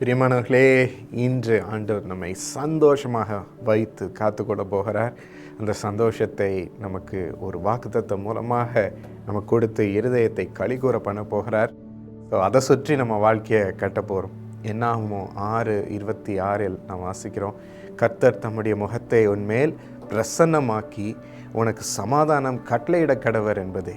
பிரியமானவர்களே இன்று ஆண்டவர் நம்மை சந்தோஷமாக வைத்து காத்துக்கொள்ள போகிறார். அந்த சந்தோஷத்தை நமக்கு ஒரு வாக்குத்தத்தம் மூலமாக நமக்கு கொடுத்து இருதயத்தை கழிகூற பண்ண போகிறார். ஸோ அதை சுற்றி நம்ம வாழ்க்கையை கட்ட போகிறோம் என்னாகுமோ ஆறு இருபத்தி ஆறில் நாம் வாசிக்கிறோம். கர்த்தர் தம்முடைய முகத்தை உன்மேல் பிரசன்னமாக்கி உனக்கு சமாதானம் கட்டளையிட கடவர் என்பதே.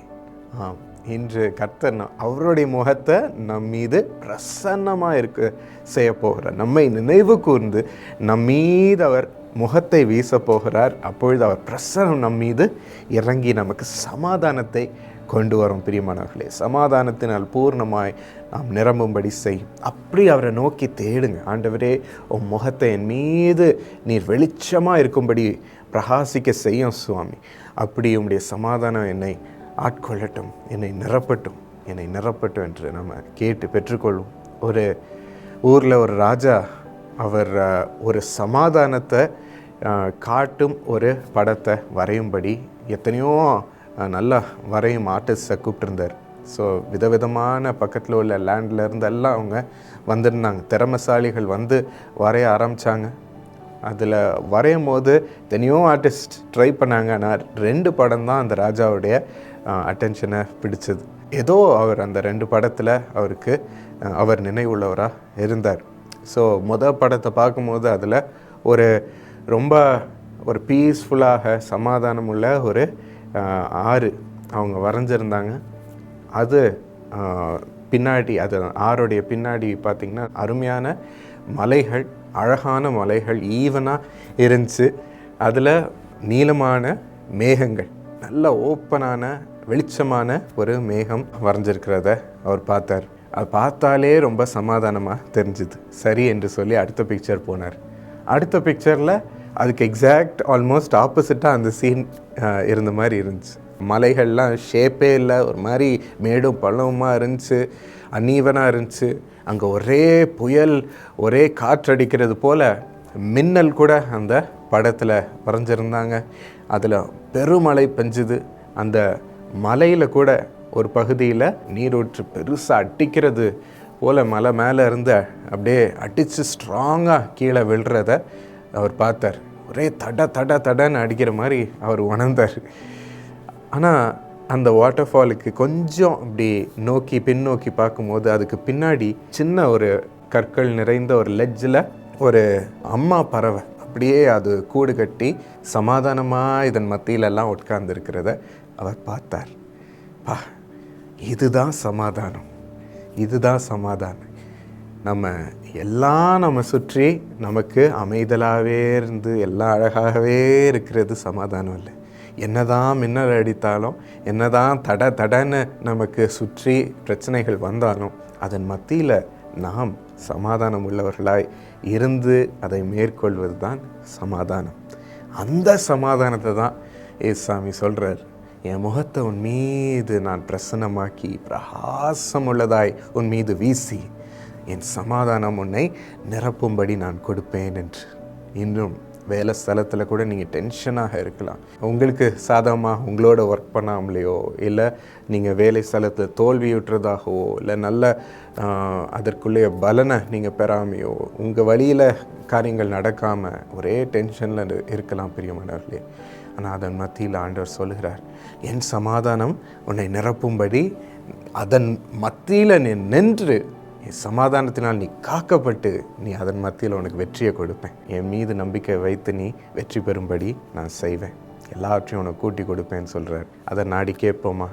ஆம். இன்று கர்த்தர் அவருடைய முகத்தை நம் மீது பிரசன்னமாக இருக்க செய்ய போகிறார். நம்மை நினைவு கூர்ந்து நம் மீது அவர் முகத்தை வீச போகிறார். அப்பொழுது அவர் பிரசன்னம் நம் மீது இறங்கி நமக்கு சமாதானத்தை கொண்டு வரும் பிரியமானவர்களே. சமாதானத்தினால் பூர்ணமாய் நாம் நிரம்பும்படி செய்யும் அப்படி அவரை நோக்கி தேடுங்க. ஆண்டவரே உன் முகத்தை என் மீது நீர் வெளிச்சமாக இருக்கும்படி பிரகாசிக்க செய்யும் சுவாமி. அப்படி உம்முடைய சமாதானம் என்னை ஆட்கொள்ளட்டும் என்னை நிரப்பட்டும் என்னை நிரப்பட்டும் என்று நம்ம கேட்டு பெற்றுக்கொள்வோம். ஒரு ஊரில் ஒரு ராஜா அவர் ஒரு சமாதானத்தை காட்டும் ஒரு படத்தை வரையும்படி எத்தனையோ நல்லா வரையும் ஆர்டிஸ்ட்டை கூப்பிட்டுருந்தார். ஸோ விதவிதமான பக்கத்தில் உள்ள லேண்டில் எல்லாம் அவங்க வந்திருந்தாங்க. திறமசாலிகள் வந்து வரைய ஆரம்பித்தாங்க அதில் வரையும் போது எத்தனையோ ஆர்டிஸ்ட் ட்ரை பண்ணாங்க. ஆனால் ரெண்டு படம் தான் அந்த ராஜாவுடைய அட்டென்ஷனை பிடிச்சது. ஏதோ அவர் அந்த ரெண்டு படத்தில் அவருக்கு அவர் நினைவுள்ளவராக இருந்தார். ஸோ மொதல் படத்தை பார்க்கும்போது அதில் ஒரு ரொம்ப ஒரு பீஸ்ஃபுல்லாக சமாதானம் உள்ள ஒரு ஆறு அவங்க வரைஞ்சிருந்தாங்க. அது பின்னாடி அது ஆறுடைய பின்னாடி பார்த்திங்கன்னா அருமையான மலைகள் அழகான மலைகள் ஈவனாக இருந்துச்சு. அதில் நீளமான மேகங்கள் நல்ல ஓப்பனான வெளிச்சமான ஒரு மேகம் வரைஞ்சிருக்கிறத அவர் பார்த்தார். அது பார்த்தாலே ரொம்ப சமாதானமாக தெரிஞ்சுது. சரி என்று சொல்லி அடுத்த பிக்சர் போனார். அடுத்த பிக்சரில் அதுக்கு எக்ஸாக்ட் ஆல்மோஸ்ட் ஆப்போசிட்டாக அந்த சீன் இருந்த மாதிரி இருந்துச்சு. மலைகள்லாம் ஷேப்பே இல்லை. ஒரு மாதிரி மேடும் பள்ளமுமா இருந்துச்சு. அன்னீவனாக இருந்துச்சு. அங்கே ஒரே புயல் ஒரே காற்றடிக்கிறது போல் மின்னல் கூட அந்த படத்தில் வரைஞ்சிருந்தாங்க. அதில் பெருமழை பெஞ்சுது. அந்த மலையில் கூட ஒரு பகுதியில் நீரூற்று பெருசாக அடிக்கிறது போல் மலை மேலே இருந்து அப்படியே அடித்து ஸ்ட்ராங்காக கீழே விழுறத அவர் பார்த்தார். ஒரே தட தட தடன்னு அடிக்கிற மாதிரி அவர் உணர்ந்தார். ஆனால் அந்த வாட்டர் ஃபாலுக்கு கொஞ்சம் அப்படி நோக்கி பின்னோக்கி பார்க்கும்போது அதுக்கு பின்னாடி சின்ன ஒரு கற்கள் நிறைந்த ஒரு லெட்ஜில் ஒரு அம்மா பறவை அப்படியே அது கூடு கட்டி சமாதானமாக இதன் மத்தியிலெல்லாம் உட்கார்ந்துருக்கிறத அவர் பார்த்தார். பா இதுதான் சமாதானம். இதுதான் சமாதானம். நம்ம எல்லாம் நம்ம சுற்றி நமக்கு அமைதலாகவே இருந்து எல்லாம் அழகாகவே இருக்கிறது சமாதானம் இல்லை என்னதான் மின்னல் அடித்தாலும் என்னதான் தட தடன்னு நமக்கு சுற்றி பிரச்சனைகள் வந்தாலும் அதன் மத்தியில் நாம் சமாதானம் உள்ளவர்களாய் இருந்து அதை மேற்கொள்வது தான் சமாதானம். அந்த சமாதானத்தை தான் ஏசாமி சொல்கிறார் என் முகத்தை உன் மீது நான் பிரசன்னமாக்கி பிரகாசம் உள்ளதாய் உன் மீது வீசி என் சமாதானம் உன்னை நிரப்பும்படி நான் கொடுப்பேன் என்று. இன்னும் வேலை ஸ்தலத்தில் கூட நீங்கள் டென்ஷனாக இருக்கலாம். உங்களுக்கு சாதகமாக உங்களோட ஒர்க் பண்ணாமலையோ இல்லை நீங்கள் வேலை ஸ்தலத்தில் தோல்வியுற்றதாகவோ இல்லை நல்ல ஆஹ், அதற்குள்ளே பலனை நீங்கள் பெறாமையோ உங்கள் வழியில் காரியங்கள் நடக்காமல் ஒரே டென்ஷனில் இருக்கலாம் பிரியமானவர்களே. ஆனால் அதன் மத்தியில் ஆண்டவர் சொல்லுகிறார் என் சமாதானம் உன்னை நிரப்பும்படி அதன் மத்தியில் நீ நின்று என் சமாதானத்தினால் நீ காக்கப்பட்டு நீ அதன் மத்தியில் உனக்கு வெற்றியை கொடுப்பேன். என் மீது நம்பிக்கை வைத்து நீ வெற்றி பெறும்படி நான் செய்வேன். எல்லாவற்றையும் உனக்கு கூட்டி கொடுப்பேன்னு சொல்கிறார் அதை நாடி கேட்போமா?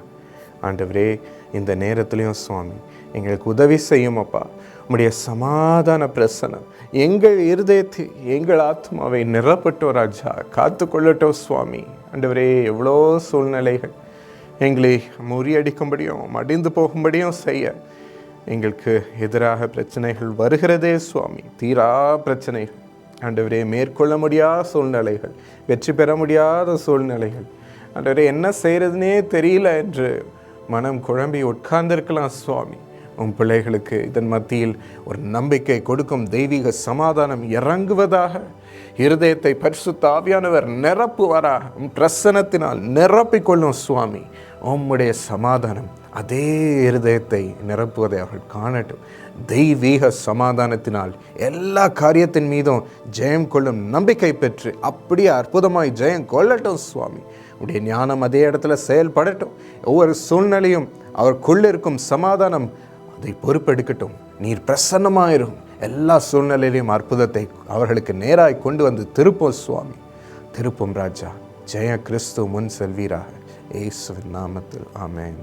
ஆண்டவரே இந்த நேரத்துலையும் சுவாமி எங்களுக்கு உதவி செய்யும் அப்பா. உம்முடைய சமாதான பிரசனம் எங்கள் இருதயத்தை எங்கள் ஆத்மாவை நிரப்பட்டோ ராஜா காத்து கொள்ளட்டோ சுவாமி. ஆண்டவரே எவ்வளோ சூழ்நிலைகள் எங்களை முறியடிக்கும்படியும் மடிந்து போகும்படியும் செய்ய எங்களுக்கு எதிராக பிரச்சனைகள் வருகிறதே சுவாமி. தீரா பிரச்சனைகள். ஆண்டவரே மேற்கொள்ள முடியாத சூழ்நிலைகள் வெற்றி பெற முடியாத சூழ்நிலைகள். ஆண்டவரே என்ன செய்கிறதுனே தெரியல என்று மனம் குழம்பி உட்கார்ந்திருக்கலாம் சுவாமி. உன் பிள்ளைகளுக்கு இதன் மத்தியில் ஒரு நம்பிக்கை கொடுக்கும் தெய்வீக சமாதானம் இறங்குவதாக இருதயத்தை பரிசுத்த ஆவியானவர் நிரப்புவாராக உம் பிரசனத்தினால் நிரப்பிக்கொள்ளும் சுவாமி. உம்முடைய சமாதானம் அதே இருதயத்தை நிரப்புவதை அவர்கள் காணட்டும். தெய்வீக சமாதானத்தினால் எல்லா காரியத்தின் மீதும் ஜெயம் கொள்ளும் நம்பிக்கை பெற்று அப்படியே அற்புதமாய் ஜெயம் கொள்ளட்டும் சுவாமி. உடைய ஞானம் அதே இடத்துல செயல்படட்டும். ஒவ்வொரு சூழ்நிலையும் அவருக்குள்ளே இருக்கும் சமாதானம் அதை பொறுப்பெடுக்கட்டும். நீர் பிரசன்னமாயிரும். எல்லா சூழ்நிலையிலையும் அற்புதத்தை அவர்களுக்கு நேராய் கொண்டு வந்து திருப்போம் சுவாமி. திருப்போம் ராஜா. ஜெய கிறிஸ்து முன் செல்வீராக. ஏசுவின் நாமத்தில். ஆமேன்.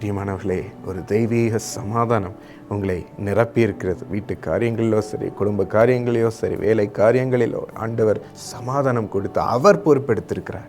பிரியமானவர்களே ஒரு தெய்வீக சமாதானம் உங்களை நிரப்பியிருக்கிறது. வீட்டு காரியங்களிலோ சரி குடும்ப காரியங்களிலோ சரி வேலை காரியங்களிலோ ஆண்டவர் சமாதானம் கொடுத்து அவர் பொறுப்பெடுத்திருக்கிறார்.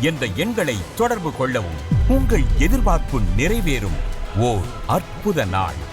என்ற எண்களை தொடர்பு கொள்ளவும் உங்கள் எதிர்பார்ப்பு நிறைவேறும். ஓர் அற்புத நாள்.